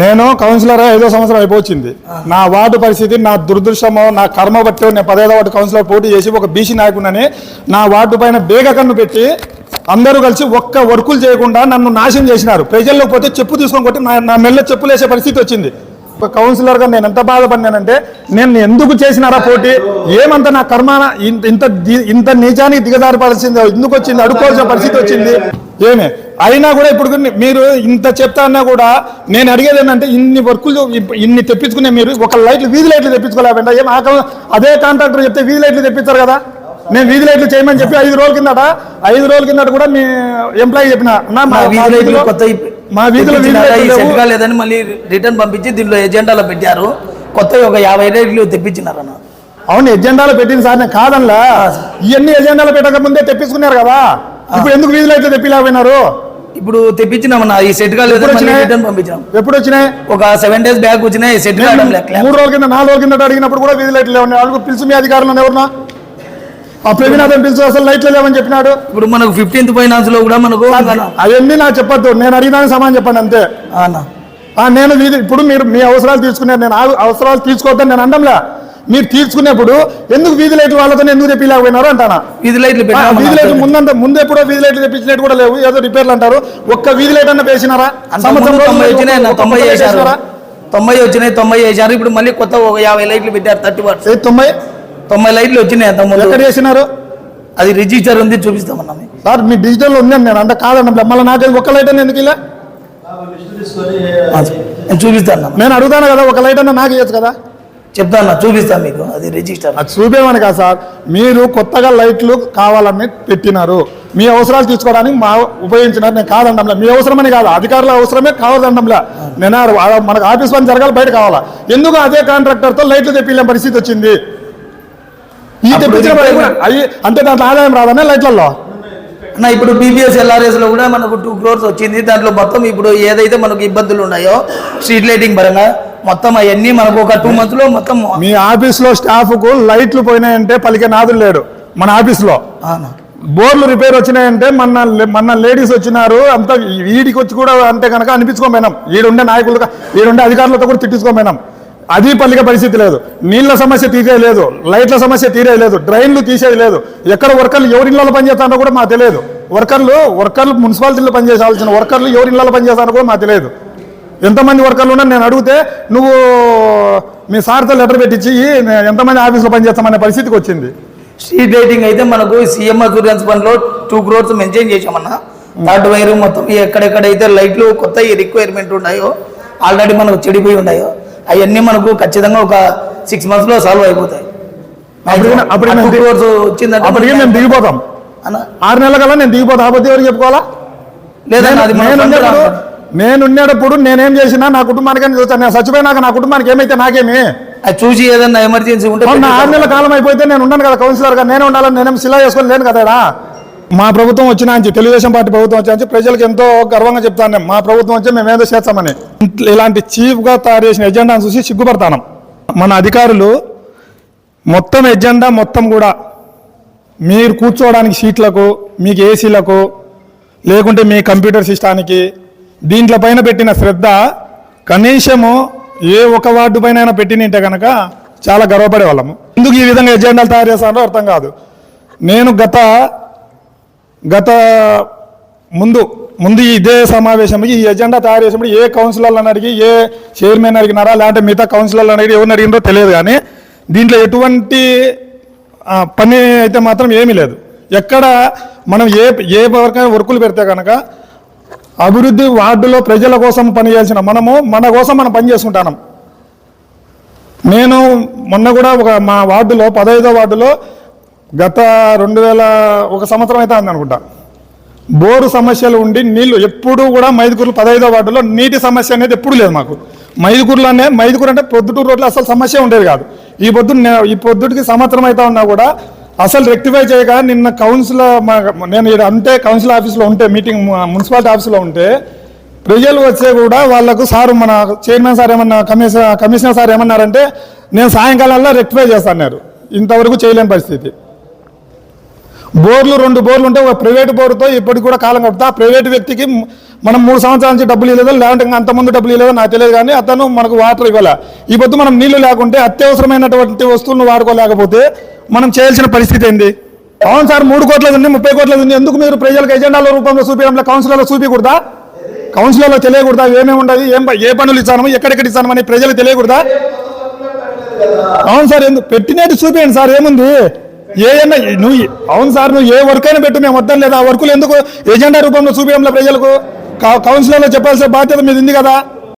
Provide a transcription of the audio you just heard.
నేను కౌన్సిలర్ ఐదో సంవత్సరం అయిపోయింది నా వార్డు పరిస్థితి నా దురదృష్టమో నా కర్మ బట్టి నేను పదహైదో వార్డు కౌన్సిలర్ పోటీ చేసి ఒక బీసీ నాయకుడిని నా వార్డు పైన బేగ కన్ను పెట్టి అందరూ కలిసి ఒక్క వర్కులు చేయకుండా నన్ను నాశనం చేసినారు. ప్రజల్లో పోతే చెప్పు తీసుకొని కొట్టి నా మెల్ల చెప్పులు వేసే పరిస్థితి వచ్చింది. ఒక కౌన్సిలర్గా నేను ఎంత బాధపడినానంటే నేను ఎందుకు చేసినారా పోటీ? ఏమంత నా కర్మాన ఇంత ఇంత నిజానికి దిగజారిపడాల్సింది ఎందుకు వచ్చింది? అడుకోవాల్సిన పరిస్థితి వచ్చింది. ఏమి? అయినా కూడా ఇప్పుడు మీరు ఇంత చెప్తా అన్నా కూడా నేను అడిగేది ఏంటంటే ఇన్ని వర్కులు ఇన్ని తెప్పించుకునే మీరు ఒక లైట్లు వీధి లైట్లు తెప్పించుకోలేకుండా ఏం అదే కాంట్రాక్టర్ చెప్తే వీధి లైట్లు తెప్పించారు కదా? నేను వీధి లైట్లు చేయమని చెప్పి ఐదు రోజుల కిందట ఐదు రోజుల కిందట కూడా మీ ఎంప్లాయీ చెప్పిన అన్నా, మా మా వీధి లైట్లు వీధిలో- వీధిలో తెప్పించినారా? కాలేదని మళ్ళీ రిటర్న్ పంపించి దీనిలో ఎజెండాలో పెట్టారు. కొత్త ఒక యాభై లైట్లు తెప్పించినారన్న అవును ఎజెండాలో పెట్టింది సార్ నేను కాదనలా. ఇవన్నీ ఎజెండాలో పెట్టక ముందే తెప్పించుకున్నారు కదా? ఇప్పుడు ఎందుకు వీధి లైట్లు తెప్పిలేకపోయినారు? ఇప్పుడు తెప్పించినామన్న ఈ సెట్ వచ్చినాయి? రిటర్న్ పంపించినాం. ఎప్పుడు వచ్చినాయి ఒక సెవెన్ డేస్ బ్యాక్ వచ్చినాయి సెట్ కావడం మూడు రోజుల కింద నాలుగు రోజుల కింద అడిగినప్పుడు కూడా వీధి లైట్లు లేవని అడుగు పిలుచు మీ అధికారులను ఎవరన్నా? ఆ ప్రవీణాథన్ పిలుచు అసలు లైట్లు లేవని చెప్పినాడు. ఇప్పుడు మనకు ఫిఫ్టీన్త్ ఫైనాన్స్లో కూడా మనకు అవన్నీ నాకు చెప్పొద్దు నేను అడిగినాను సమాధానం చెప్పండి అంతే. అన్న. ఆ, నేను వీధి ఇప్పుడు మీరు మీ అవసరాలు తీర్చుకున్నారు నేను అవసరాలు తీర్చుకోవద్దని నేను అండంలే మీరు తీర్చుకునేప్పుడు ఎందుకు వీధి లైట్లు వాళ్ళతో ఎందుకు తెప్పిలేకపోయినారు అంటానా? వీధి లైట్లు వీధి లైట్లు ముందంత ముందు ఎప్పుడో వీధి లైట్లు తెప్పించినట్టు కూడా లేవు ఏదో రిపేర్లు అంటారు. ఒక్క వీధి లైట్ అన్న వేసినారా? తొంభై తొంభై వేసినారా? తొంభై వచ్చినాయి తొంభై చేశారు ఇప్పుడు మళ్ళీ కొత్త ఒక యాభై లైట్లు పెట్టారు థర్టీ వాట్స్. తొంభై? తొంభై లైట్లు వచ్చినాయి ముందు ఎక్కడ చేసినారు అది రిజిస్టర్ ఉంది చూపిస్తామన్నా. సార్ మీ డిజిటల్ ఉందని నేను అంటే కాదన్న మళ్ళీ నాకు ఒక్క లైట్ అన్న ఎందుకు ఇలా? నేను చూపిస్తాను. నేను అడుగుతాను కదా ఒక లైట్ అన్న నాకు ఇవ్వచ్చు కదా? చెప్తాను చూపిస్తాను మీకు. అది రిజిస్టర్ అది చూపేమని కాదు సార్. మీరు కొత్తగా లైట్లు కావాలని పెట్టినారు. మీ అవసరాలు తీసుకోవడానికి మా ఉపయోగించినారు. నేను కాదండంలే మీ అవసరమని కాదు. అధికారుల అవసరమే కావదండంలే నేను మనకు ఆఫీస్ పని జరగాలి బయట కావాలా. ఎందుకు అదే కాంట్రాక్టర్తో లైట్లు తెప్పిలేని పరిస్థితి వచ్చింది? ఈ తెప్పించిన అంటే దాంట్లో ఆదాయం రాదనే లైట్లలో? అన్న ఇప్పుడు బీబీఎస్ ఎల్ఆర్ఎస్లో కూడా మనకు టూ క్రోర్స్ వచ్చింది. దాంట్లో మొత్తం ఇప్పుడు ఏదైతే మనకు ఇబ్బందులు ఉన్నాయో స్ట్రీట్ లైటింగ్ పరంగా మొత్తం అవన్నీ మనకు ఒక టూ మంత్స్లో మొత్తం మీ ఆఫీస్లో స్టాఫ్కు లైట్లు పోయినాయంటే పలికే నాదులు లేడు మన ఆఫీస్లో అవునా. బోర్లు రిపేర్ వచ్చినాయంటే మన మన లేడీస్ వచ్చినారు అంత వీడికి వచ్చి కూడా అంటే కనుక అనిపించుకోపోయినాం ఈడుండే నాయకులు ఈడుండే అధికారులతో కూడా తిట్టించుకోపోయినాం అది పల్లిక పరిస్థితి లేదు. నీళ్ళ సమస్య తీరేది లేదు లైట్ల సమస్య తీరేది లేదు డ్రైన్లు తీసేది లేదు. ఎక్కడ వర్కర్లు ఎవరి ఇళ్ళలో పనిచేస్తారో కూడా మాకు తెలియదు. వర్కర్లు వర్కర్లు మున్సిపాలిటీలో పనిచేసాల్సిన వర్కర్లు ఎవరి ఇళ్ళలో పనిచేస్తారో కూడా మాకు తెలియదు. ఎంతమంది వర్కర్లు ఉన్నా నేను అడిగితే నువ్వు మీ సార్తో లెటర్ పెట్టించి "నే- ఎంతమంది ఆఫీస్లో పనిచేస్తామనే పరిస్థితికి వచ్చింది. స్ట్రీట్ లైటింగ్ అయితే మనకు సీఎం అసూరెన్స్ ఫండ్లో టూ క్రోర్స్ మెన్షన్ చేసామన్నా థర్డ్ వైర్ మొత్తం ఎక్కడెక్కడైతే లైట్లు కొత్త రిక్వైర్మెంట్ ఉన్నాయో ఆల్రెడీ మనకు చెడిపోయి ఉన్నాయో అవన్నీ మనకు ఖచ్చితంగా ఒక సిక్స్ మంత్స్లో సాల్వ్ అయిపోతాయి. మేము వచ్చిందంటే దిగిపోతాం. అన్న? ఆరు నెలల కల్లా నేను దిగిపోతా. అబద్ధం ఎవరికి చెప్పుకోవాలా? లేదన్నా నేను ఉండేటప్పుడు. నేను చేసినా నా కుటుంబానికి అని చూస్తాను నేను చచ్చిపోయినాక నా కుటుంబానికి ఏమైతే నాకేమి అది చూసి ఏదన్నా ఎమర్జెన్సీ ఉంటే మొన్న ఆరు. నెలల కాలం అయిపోతే నేను ఉన్నాను కదా కౌన్సిలర్గా నేనే ఉండాలని నేనేం శిలా చేసుకొని లేను కదా. మా ప్రభుత్వం వచ్చినా నుంచి తెలుగుదేశం పార్టీ ప్రభుత్వం వచ్చా ప్రజలకు ఎంతో గర్వంగా చెప్తాను. మా ప్రభుత్వం వచ్చి మేము ఏదో చేస్తామని ఇలాంటి చీఫ్గా తయారు చేసిన ఎజెండాను చూసి సిగ్గుపడతాను మన అధికారులు మొత్తం ఎజెండా మొత్తం కూడా మీరు కూర్చోవడానికి సీట్లకు మీకు ఏసీలకు లేకుంటే మీ కంప్యూటర్ సిస్టానికి దీంట్లో పైన పెట్టిన శ్రద్ధ కనీసము ఏ ఒక వార్డు పైన పెట్టినంటే కనుక చాలా గర్వపడే వాళ్ళము ఎందుకు ఈ విధంగా ఎజెండాలు తయారు చేస్తారో అర్థం కాదు. నేను గత గత ముందు ముందు ఇదే సమావేశంకి ఈ ఎజెండా తయారు చేసినప్పుడు ఏ కౌన్సిలర్లను అడిగి ఏ చైర్మన్ అడిగినారా లేదంటే మిగతా కౌన్సిలర్లను అడిగి ఎవరిని అడిగినారో తెలియదు కానీ దీంట్లో ఎటువంటి పని అయితే మాత్రం ఏమీ లేదు. ఎక్కడ మనం ఏ ఏ వర్క్ వర్కులు పెడితే కనుక అభివృద్ధి వార్డులో ప్రజల కోసం పనిచేసిన మనము మన కోసం మనం పని నేను మొన్న కూడా ఒక మా వార్డులో పదహైదో వార్డులో గత రెండు వేల ఒక సంవత్సరం అయితే ఉంది అనుకుంటా. బోరు సమస్యలు ఉండి నీళ్ళు ఎప్పుడు కూడా మైదుకూరు పదహైదో వార్డులో నీటి సమస్య అనేది ఎప్పుడు లేదు మాకు. మైదుకూరులోనే మైదుకూరు అంటే పొద్దుటూరు రోడ్లో అసలు సమస్య ఉండేది కాదు. ఈ పొద్దు ఈ పొద్దుటికి సంవత్సరం అయితే ఉన్నా కూడా అసలు రెక్టిఫై చేయగా నిన్న కౌన్సిల్ నేను అంటే కౌన్సిల్ ఆఫీస్లో ఉంటే మీటింగ్ మున్సిపాలిటీ ఆఫీస్లో ఉంటే ప్రజలు వచ్చే కూడా వాళ్ళకు సార్ మన చైర్మన్ సార్ ఏమన్నా కమిషనర్ కమిషనర్ సార్ ఏమన్నారంటే నేను సాయంకాలంలో రెక్టిఫై చేస్తాన్నారు ఇంతవరకు చేయలేని పరిస్థితి. బోర్లు రెండు బోర్లు ఉంటే ఒక ప్రైవేట్ బోర్డుతో ఇప్పటికి కూడా కాలం కడుతుంది ఆ ప్రైవేట్ వ్యక్తికి మనం మూడు సంవత్సరాల నుంచి డబ్బులు ఇవ్వలేదు లేదంటే ఇంకా అంతకుముందు డబ్బులు ఇవ్వలేదు? నాకు తెలియదు కానీ అతను మనకు వాటర్ ఇవ్వాలి? ఈ పొద్దు మనం నీళ్ళు లేకుంటే అత్యవసరమైనటువంటి వస్తువులను వాడుకోలేకపోతే మనం చేయాల్సిన పరిస్థితి ఏంది? అవును సార్ మూడు కోట్లది ఉంది ముప్పై కోట్లది ఉంది. ఎందుకు మీరు ప్రజలకు ఎజెండాల రూపంలో చూపించడంలో కౌన్సిలర్లో చూపించకూడదా కౌన్సిలర్లో తెలియకూడదా? ఏమేమి ఉండదు ఏం ఏ పనులు ఇచ్చాను ఎక్కడెక్కడ ఇచ్చాను అని ప్రజలకు తెలియకూడదా? అవును సార్ ఎందుకు పెట్టినట్టు చూపించండి సార్ ఏముంది? ఏ నువ్వు అవును సార్ నువ్వు ఏ వర్క్ అయినా పెట్టు మేము వద్దాం లేదా? ఆ వర్కులు ఎందుకు ఎజెండా రూపంలో చూపించడంలో ప్రజలకు? కౌన్సిలర్లో చెప్పాల్సిన బాధ్యత మీద ఉంది కదా?